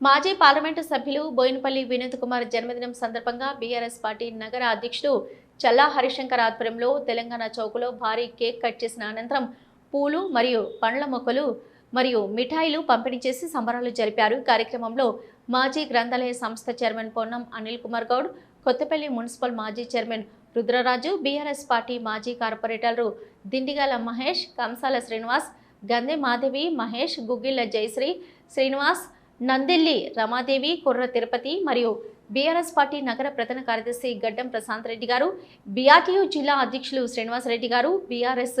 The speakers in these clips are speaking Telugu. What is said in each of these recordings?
మాజీ పార్లమెంటు సభ్యులు బోయినపల్లి వినోద్ కుమార్ జన్మదినం సందర్భంగా బీఆర్ఎస్ పార్టీ నగర అధ్యక్షుడు చల్లా హరిశంకర్ ఆధ్వర్యంలో తెలంగాణ చౌకులో భారీ కేక్ కట్ చేసిన అనంతరం పూలు మరియు పండ్ల మొక్కలు మరియు మిఠాయిలు పంపిణీ చేసి సంబరాలు జరిపారు. కార్యక్రమంలో మాజీ గ్రంథాలయ సంస్థ చైర్మన్ పొన్నం అనిల్ కుమార్ గౌడ్ కొత్తపల్లి మున్సిపల్ మాజీ చైర్మన్ రుద్రరాజు బీఆర్ఎస్ పార్టీ మాజీ కార్పొరేటర్లు దిండిగాల మహేష్ కంసాల శ్రీనివాస్ గందే మాధవి మహేష్ గుగ్గిళ్ళ జయశ్రీ శ్రీనివాస్ నందిల్లి రమాదేవి కుర్ర తిరుపతి మరియు బీఆర్ఎస్ పార్టీ నగర ప్రధాన కార్యదర్శి గడ్డం ప్రశాంత్ రెడ్డి గారు బీఆర్టీయూ జిల్లా అధ్యక్షులు Srinivasa Reddy garu BRS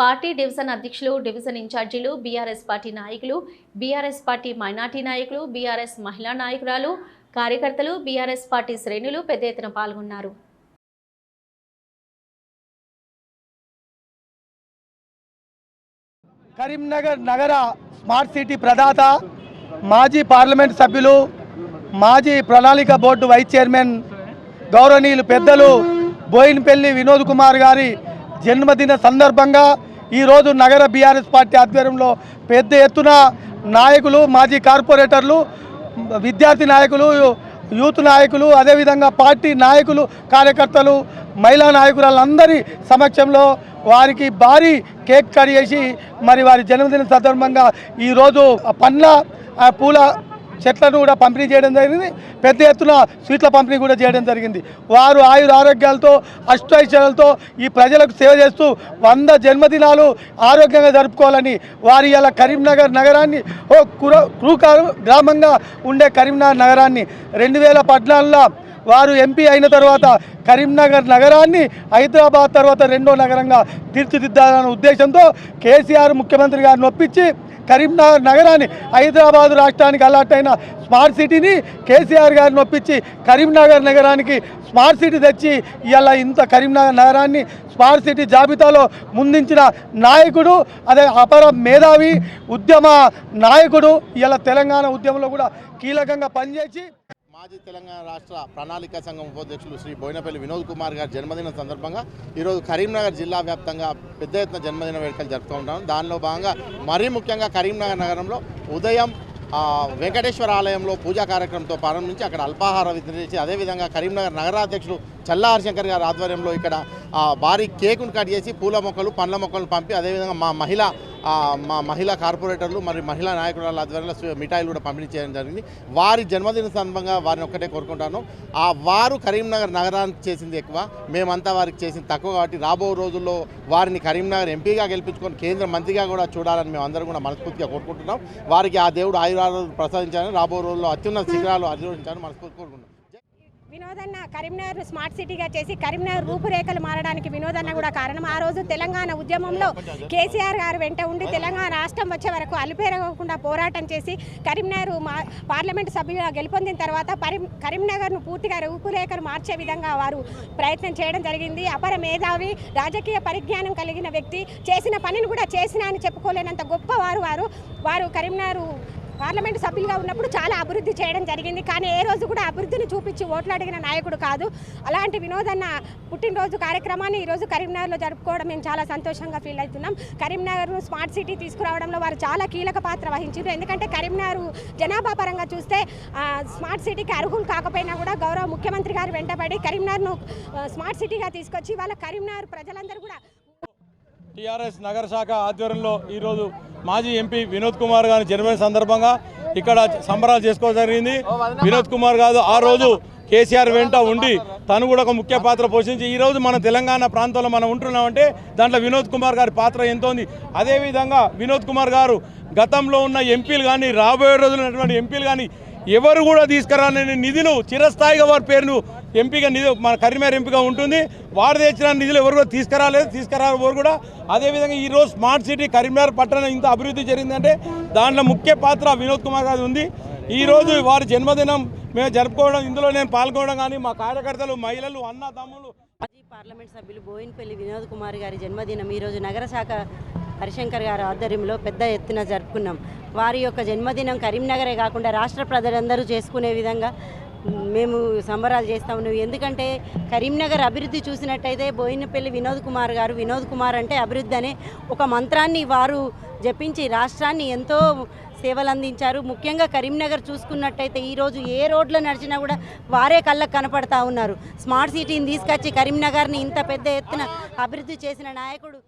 party division అధ్యక్షులు డివిజన్ ఇన్ఛార్జీలు బీఆర్ఎస్ పార్టీ నాయకులు బీఆర్ఎస్ పార్టీ మైనార్టీ నాయకులు బీఆర్ఎస్ మహిళా నాయకురాలు కార్యకర్తలు బీఆర్ఎస్ పార్టీ శ్రేణులు పెద్ద ఎత్తున పాల్గొన్నారు. కరీంనగర్ నగర స్మార్ట్ సిటీ ప్రదాత మాజీ పార్లమెంట్ సభ్యులు మాజీ ప్రణాళిక బోర్డు వైస్ చైర్మన్ గౌరవనీయులు పెద్దలు బోయినపల్లి వినోద్ కుమార్ గారి జన్మదిన సందర్భంగా ఈరోజు నగర బీఆర్ఎస్ పార్టీ ఆధ్వర్యంలో పెద్ద ఎత్తున నాయకులు మాజీ కార్పొరేటర్లు విద్యార్థి నాయకులు యూత్ నాయకులు అదేవిధంగా పార్టీ నాయకులు కార్యకర్తలు మహిళా నాయకురాలందరి సమక్షంలో వారికి భారీ కేక్ కట్ చేసి మరి వారి జన్మదిన సందర్భంగా ఈరోజు పండ్ల పూల చెట్లను కూడా పంపిణీ చేయడం జరిగింది. పెద్ద ఎత్తున స్వీట్ల పంపిణీ కూడా చేయడం జరిగింది. వారు ఆయుర ఆరోగ్యాలతో అష్టైశ్వర్యాలతో ఈ ప్రజలకు సేవ చేస్తూ వంద జన్మదినాలు ఆరోగ్యంగా జరుపుకోవాలని వారి ఇలా కరీంనగర్ నగరాన్ని ఓ కుర క్రూకారు గ్రామంగా ఉండే కరీంనగర్ నగరాన్ని రెండు వేల పద్నాలుగులో వారు ఎంపీ అయిన తర్వాత కరీంనగర్ నగరాన్ని హైదరాబాద్ తర్వాత రెండో నగరంగా తీర్చిదిద్దాలనే ఉద్దేశంతో కేసీఆర్ ముఖ్యమంత్రి గారిని ఒప్పించి కరీంనగర్ నగరాన్ని హైదరాబాద్ రాష్ట్రానికి అలర్ట్ అయిన స్మార్ట్ సిటీని కేసీఆర్ గారిని ఒప్పించి కరీంనగర్ నగరానికి స్మార్ట్ సిటీ తెచ్చి ఇలా ఇంత కరీంనగర్ నగరాన్ని స్మార్ట్ సిటీ జాబితాలో ముందించిన నాయకుడు అదే అపర మేధావి ఉద్యమ నాయకుడు ఇలా తెలంగాణ ఉద్యమంలో కూడా కీలకంగా పనిచేసి మాజీ తెలంగాణ రాష్ట్ర ప్రణాళిక సంఘం ఉపాధ్యక్షులు శ్రీ బోయినపల్లి వినోద్ కుమార్ గారి జన్మదిన సందర్భంగా ఈరోజు కరీంనగర్ జిల్లా వ్యాప్తంగా పెద్ద ఎత్తున జన్మదిన వేడుకలు జరుపుకుంటాం దానిలో భాగంగా మరీ ముఖ్యంగా కరీంనగర్ నగరంలో ఉదయం వెంకటేశ్వర ఆలయంలో పూజా కార్యక్రమంతో ప్రారంభించి అక్కడ అల్పాహార వితరణ చేసి అదేవిధంగా కరీంనగర్ నగరాధ్యక్షులు చల్లా హరిశంకర్ గారి ఆధ్వర్యంలో ఇక్కడ భారీ కేకును కట్ చేసి పూల మొక్కలు పండ్ల మొక్కలు పంపి అదేవిధంగా మా మహిళ మా మహిళా కార్పొరేటర్లు మరియు మహిళా నాయకురాల ఆధ్వర్యంలో మిఠాయిలు కూడా పంపిణీ చేయడం జరిగింది. వారి జన్మదిన సందర్భంగా వారిని ఒక్కటే కోరుకుంటాను. ఆ వారు కరీంనగర్ నగరానికి చేసింది ఎక్కువ. మేమంతా వారికి చేసింది తక్కువ కాబట్టి రాబో రోజుల్లో వారిని కరీంనగర్ ఎంపీగా గెలిపించుకొని కేంద్ర మంత్రిగా కూడా చూడాలని మేము అందరం కూడా మనస్ఫూర్తిగా కోరుకుంటున్నాం. వారికి ఆ దేవుడు ఆయురాలు ప్రసాదించాలని రాబో రోజుల్లో అత్యున్నత శిఖరాలు అధిరోహించాలని మనస్ఫూర్తి కోరుకుంటున్నాం. వినోదన్న కరీంనగర్ స్మార్ట్ సిటీగా చేసి కరీంనగర్ రూపురేఖలు మారడానికి వినోదన్న కూడా కారణం. ఆ రోజు తెలంగాణ ఉద్యమంలో కేసీఆర్ గారు వెంట ఉండి తెలంగాణ రాష్ట్రం వచ్చే వరకు అలిపేరగకుండా పోరాటం చేసి కరీంనగర్ మా పార్లమెంట్ సభ్యులుగా గెలుపొందిన తర్వాత కరీంనగర్ను పూర్తిగా రూపురేఖలు మార్చే విధంగా వారు ప్రయత్నం చేయడం జరిగింది. అపర మేధావి రాజకీయ పరిజ్ఞానం కలిగిన వ్యక్తి చేసిన పనిని కూడా చేసిన అని చెప్పుకోలేనంత గొప్పవారు వారు. వారు కరీంనగర్ పార్లమెంట్ సభ్యులుగా ఉన్నప్పుడు చాలా అభివృద్ధి చేయడం జరిగింది. కానీ ఏ రోజు కూడా అభివృద్ధిని చూపించి ఓట్లు అడిగిన నాయకుడు కాదు. అలాంటి వినోదన్న పుట్టినరోజు కార్యక్రమాన్ని ఈరోజు కరీంనగర్లో జరుపుకోవడం మేము చాలా సంతోషంగా ఫీల్ అవుతున్నాం. కరీంనగర్ను స్మార్ట్ సిటీ తీసుకురావడంలో వారు చాలా కీలక పాత్ర వహించారు ఎందుకంటే కరీంనగర్ జనాభా పరంగా చూస్తే స్మార్ట్ సిటీకి అర్హులు కాకపోయినా కూడా గౌరవ ముఖ్యమంత్రి గారు వెంటబడి కరీంనగర్ను స్మార్ట్ సిటీగా తీసుకొచ్చి వాళ్ళ కరీంనగర్ ప్రజలందరూ కూడా టీఆర్ఎస్ నగర శాఖ ఆధ్వర్యంలో ఈరోజు మాజీ ఎంపీ వినోద్ కుమార్ గారి జన్మదిన సందర్భంగా ఇక్కడ సంబరాలు చేసుకోవడం జరిగింది. వినోద్ కుమార్ గారు ఆ రోజు కేసీఆర్ వెంట ఉండి తను కూడా ఒక ముఖ్య పాత్ర పోషించి ఈ రోజు మన తెలంగాణ ప్రాంతంలో మనం ఉంటున్నామంటే దాంట్లో వినోద్ కుమార్ గారి పాత్ర ఎంతో ఉంది? అదేవిధంగా వినోద్ కుమార్ గారు గతంలో ఉన్న ఎంపీలు కానీ రాబోయే రోజులు ఉన్నటువంటి ఎంపీలు కానీ ఎవరు కూడా తీసుకురాని నిధులు చిరస్థాయిగా వారి పేరును ఎంపీగా నిధి మన కరీంనగర్ ఎంపీగా ఉంటుంది. వారు తెచ్చిన నిధులు ఎవరు కూడా తీసుకురాలేదు. తీసుకురారు కూడా. అదేవిధంగా ఈరోజు స్మార్ట్ సిటీ కరీంనగర్ పట్టణం ఇంత అభివృద్ధి జరిగిందంటే దాంట్లో ముఖ్య పాత్ర వినోద్ కుమార్ గారి ఉంది. ఈరోజు వారి జన్మదినం మేము జరుపుకోవడం ఇందులో నేను పాల్గొనడం కానీ మా కార్యకర్తలు మహిళలు అన్న తమ్ములు మాజీ పార్లమెంట్ సభ్యులు బోయినపల్లి వినోద్ కుమార్ గారి జన్మదినం ఈరోజు నగర శాఖ హరిశంకర్ గారి ఆధ్వర్యంలో పెద్ద ఎత్తున జరుపుకున్నాం. వారి యొక్క జన్మదినం కరీంనగరే కాకుండా రాష్ట్ర ప్రజలందరూ చేసుకునే విధంగా మేము సంబరాలు చేస్తా నువ్వు ఎందుకంటే కరీంనగర్ అభివృద్ధి చూసినట్టయితే బోయినపల్లి వినోద్ కుమార్ గారు వినోద్ కుమార్ అంటే అభివృద్ధి అనే ఒక మంత్రాన్ని వారు జపించి రాష్ట్రాన్ని ఎంతో సేవలు అందించారు. ముఖ్యంగా కరీంనగర్ చూసుకున్నట్టయితే ఈరోజు ఏ రోడ్లో నడిచినా కూడా వారే కళ్ళకు కనపడతా ఉన్నారు. స్మార్ట్ సిటీని తీసుకొచ్చి కరీంనగర్ని ఇంత పెద్ద ఎత్తున అభివృద్ధి చేసిన నాయకుడు